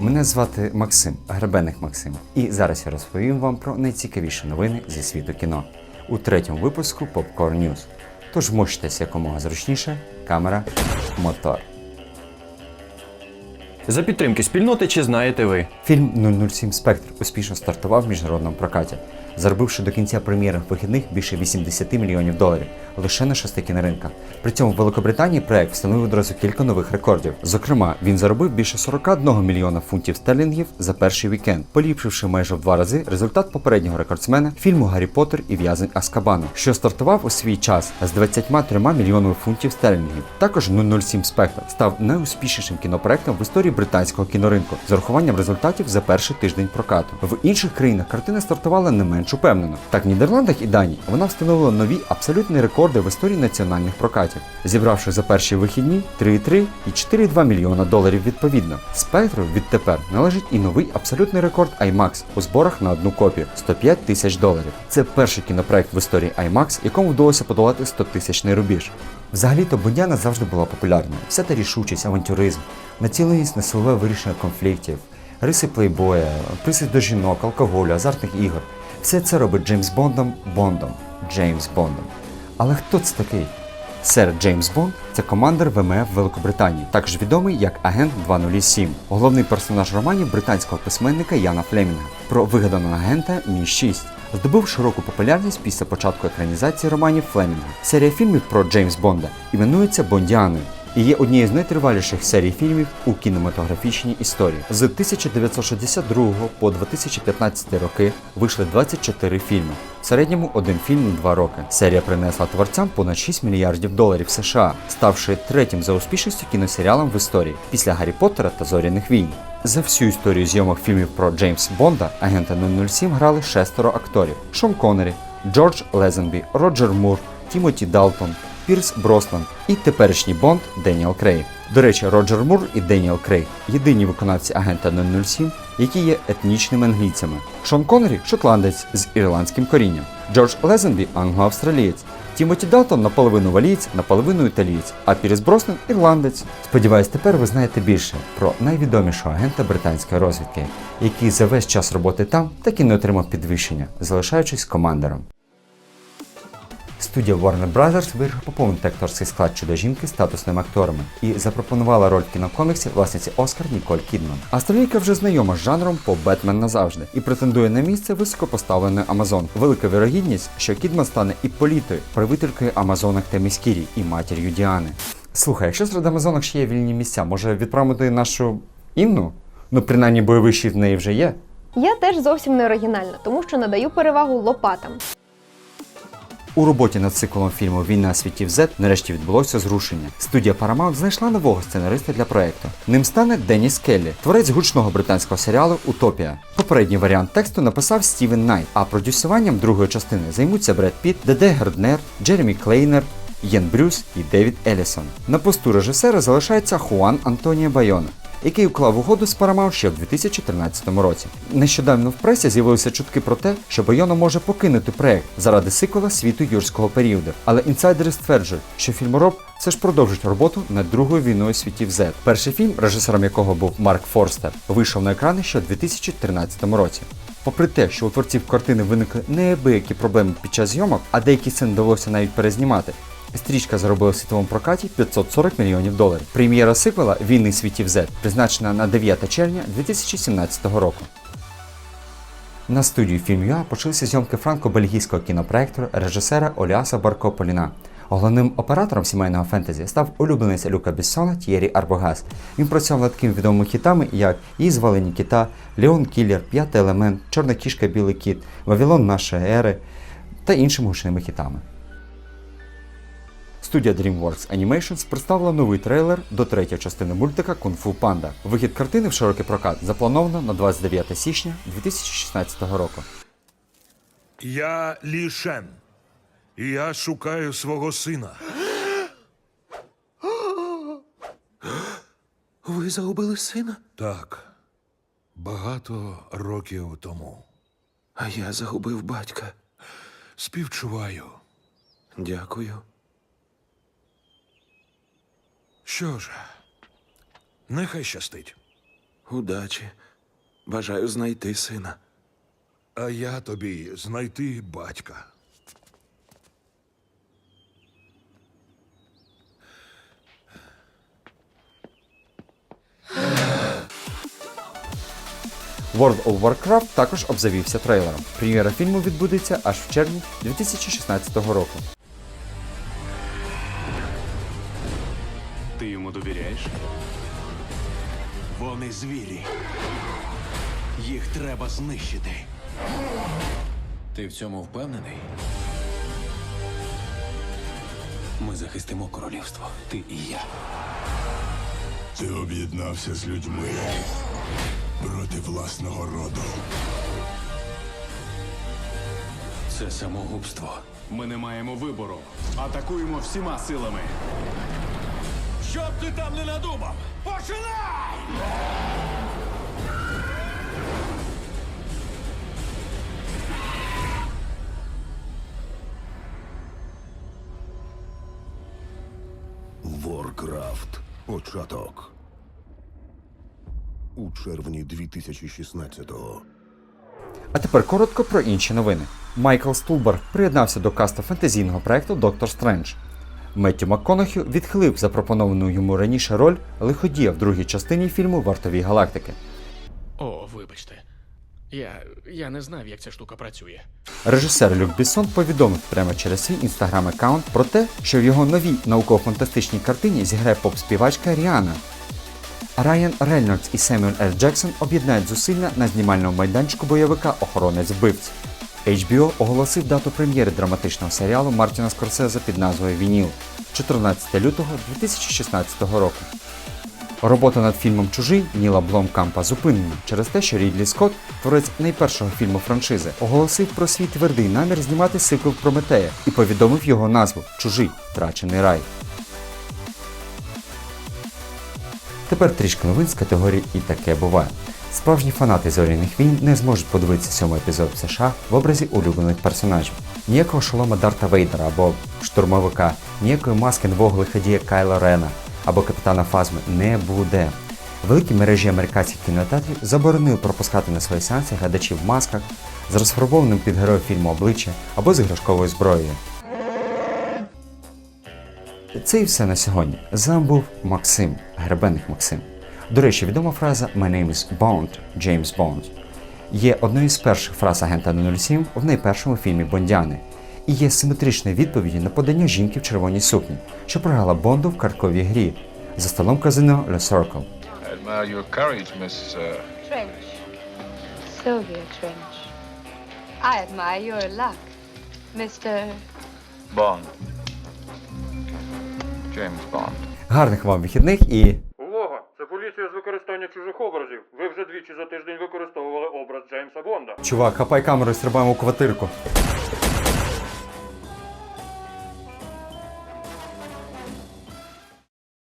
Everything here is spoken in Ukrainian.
Мене звати Максим, Гребенник Максим, і зараз я розповім вам про найцікавіші новини зі світу кіно у третьому випуску Popcorn News. Тож вмощтесь якомога зручніше, камера, мотор. За підтримки спільноти чи знаєте ви? Фільм 007 Спектр успішно стартував в міжнародному прокаті, заробивши до кінця прем'єрних вихідних більше 80 мільйонів доларів лише на шести кіноринках. При цьому в Великобританії проект встановив одразу кілька нових рекордів. Зокрема, він заробив більше 41 мільйона фунтів стерлінгів за перший вікенд, поліпшивши майже в два рази результат попереднього рекордсмена фільму Гаррі Поттер і в'язень Аскабану, що стартував у свій час з 23 мільйонами фунтів стерлінгів. Також 007 Спектр став найуспішнішим кінопроектом в історії британського кіноринку з урахуванням результатів за перший тиждень прокату. В інших країнах картина стартувала не менш упевнено. Так, в Нідерландах і Данії вона встановила нові абсолютні рекорди в історії національних прокатів, зібравши за перші вихідні 3,3 і 4,2 мільйона доларів відповідно. Спектру відтепер належить і новий абсолютний рекорд IMAX у зборах на одну копію 105 тисяч доларів. Це перший кінопроект в історії IMAX, якому вдалося подолати 100 тисячний рубіж. Взагалі-то Бондяна завжди була популярною. Вся та рішучість, авантюризм, націленість на силове вирішення конфліктів, риси плейбоя, присід до жінок, алкоголю, азартних ігор. Все це робить Джеймс Бондом Бондом. Джеймс Бондом. Але хто це такий? Сер Джеймс Бонд це командир ВМФ Великобританії, також відомий як Агент 207, головний персонаж романів британського письменника Яна Флемінга про вигаданого агента Мі 6 здобув широку популярність після початку екранізації романів Флемінга. Серія фільмів про Джеймс Бонда іменується Бондіаною і є однією з найтриваліших серій фільмів у кінематографічній історії. З 1962 по 2015 роки вийшли 24 фільми. В середньому один фільм на два роки. Серія принесла творцям понад 6 мільярдів доларів США, ставши третім за успішністю кіносеріалом в історії після Гаррі Поттера та Зоряних війн. За всю історію зйомок фільмів про Джеймс Бонда агента 007 грали шестеро акторів: Шон Коннері, Джордж Лезенбі, Роджер Мур, Тімоті Далтон, Пірс Броснан і теперішній Бонд Деніел Крейг. До речі, Роджер Мур і Деніел Крейг єдині виконавці агента 007, які є етнічними англійцями. Шон Коннері шотландець з ірландським корінням, Джордж Лезенбі англо-австралієць. Тімоті Далтон наполовину валієць, наполовину італієць, а Пірс Броснан ірландець. Сподіваюсь, тепер ви знаєте більше про найвідомішого агента британської розвідки, який за весь час роботи там так і не отримав підвищення, залишаючись командиром. Студія Warner Brothers вирішила поповнити акторський склад чудо жінки статусними акторами і запропонувала роль в кінокоміксі власниці Оскар Ніколь Кідман. Австралійка вже знайома з жанром по Бетмен назавжди і претендує на місце високопоставленої Амазон. Велика вірогідність, що Кідман стане і політою, правителькою Амазонок та Міскірі і матір'ю Діани. Слухай, якщо серед Амазонок ще є вільні місця, може відправити нашу Інну? Ну, принаймні бойовий щит в неї вже є. Я теж зовсім не оригінальна, тому що надаю перевагу лопатам. У роботі над циклом фільму Війна світів Z нарешті відбулося зрушення. Студія Paramount знайшла нового сценариста для проекту. Ним стане Деніс Келлі, творець гучного британського серіалу Утопія. Попередній варіант тексту написав Стівен Найт, а продюсуванням другої частини займуться Бред Піт, Деде Герднер, Джеремі Клейнер. Єн Брюс і Девід Елісон. На посту режисера залишається Хуан Антоніо Байона, який уклав угоду з Paramount ще в 2013 році. Нещодавно в пресі з'явилися чутки про те, що Байона може покинути проект заради сиквела світу юрського періоду. Але інсайдери стверджують, що фільмороб все ж продовжить роботу над другою війною світів Z. Перший фільм, режисером якого був Марк Форстер, вийшов на екрани ще у 2013 році. Попри те, що у творців картини виникли неабиякі проблеми під час зйомок, а деякі сцени довелося навіть перезнімати. Стрічка заробила в світовому прокаті 540 мільйонів доларів. Прем'єра сиквела Війни світів Z призначена на 9 червня 2017 року. На студію «Фільм.ЮА почалися зйомки франко-бельгійського кінопроекту режисера Оліаса Баркополіна. Головним оператором сімейного фентезі став улюбленець Люка Біссона Т'єрі Арбогас. Він працював над такими відомими хітами, як «І звали Нікіта, Леон Кіллер, П'ятий елемент, Чорна кішка, Білий кіт, Вавилон нашої ери та іншими гучними хітами. Студія DreamWorks Animations представила новий трейлер до третьої частини мультика Кунг Фу Панда. Вихід картини в широкий прокат заплановано на 29 січня 2016 року. Я Лі Шен. І я шукаю свого сина. Ви загубили сина? Так. Багато років тому. А я загубив батька. Співчуваю. Дякую. Що ж, нехай щастить. Удачі. Бажаю знайти сина. А я тобі знайти батька. World of Warcraft також обзавівся трейлером. Прем'єра фільму відбудеться аж в червні 2016 року. Вони звірі. Їх треба знищити. Ти в цьому впевнений? Ми захистимо королівство. Ти і я. Ти об'єднався з людьми проти власного роду. Це самогубство. Ми не маємо вибору. Атакуємо всіма силами. Щоб ти там не надумав! Починай! Warcraft. Початок. У червні 2016-го. А тепер коротко про інші новини. Майкл Стулберг приєднався до касту фентезійного проекту Доктор Стрендж. Меттю МакКонахі відхилив запропоновану йому раніше роль лиходія в другій частині фільму Вартові галактики. О, вибачте. Я, я не знав, як ця штука працює. Режисер Люк Біссон повідомив прямо через свій інстаграм-аккаунт про те, що в його новій науково-фантастичній картині зіграє поп-співачка Ріана. Райан Рейнольдс і Семюель Л. Джексон об'єднають зусилля на знімальному майданчику бойовика Охоронець вбивць. HBO оголосив дату прем'єри драматичного серіалу Мартіна Скорсезе під назвою Вініл 14 лютого 2016 року. Робота над фільмом Чужий Ніла Бломкампа зупинена через те, що Рідлі Скотт, творець найпершого фільму франшизи, оголосив про свій твердий намір знімати сиквел Прометея і повідомив його назву Чужий Втрачений рай. Тепер трішки новин з категорії І таке буває. Справжні фанати зоряних війн не зможуть подивитися сьомий епізод в США в образі улюблених персонажів. Ніякого шолома Дарта Вейдера або штурмовика, ніякої маски нового лиходія Кайла Рена або капітана Фазми не буде. Великі мережі американських кінотеатрів заборонили пропускати на свої сеанси глядачів в масках з розфарбованим під героя фільму обличчя або з іграшковою зброєю. Це і все на сьогодні. З вами був Максим, Гребенник Максим. До речі, відома фраза My name is Bond, Джеймс Бонд є одною з перших фраз агента 007 в найпершому фільмі Бондіани і є симетричною відповіддю на подання жінки в червоній сукні, що програла Бонду в картковій грі за столом казино Le Circle. Your courage, Miss. Uh, Trench. Sylvia Trench. I admire your luck, Mr. Bond. James Bond. Гарних вам вихідних і з використання чужих образів. Ви вже двічі за тиждень використовували образ Джеймса Бонда. чувак, хапай камеру стрибаємо у квартирку.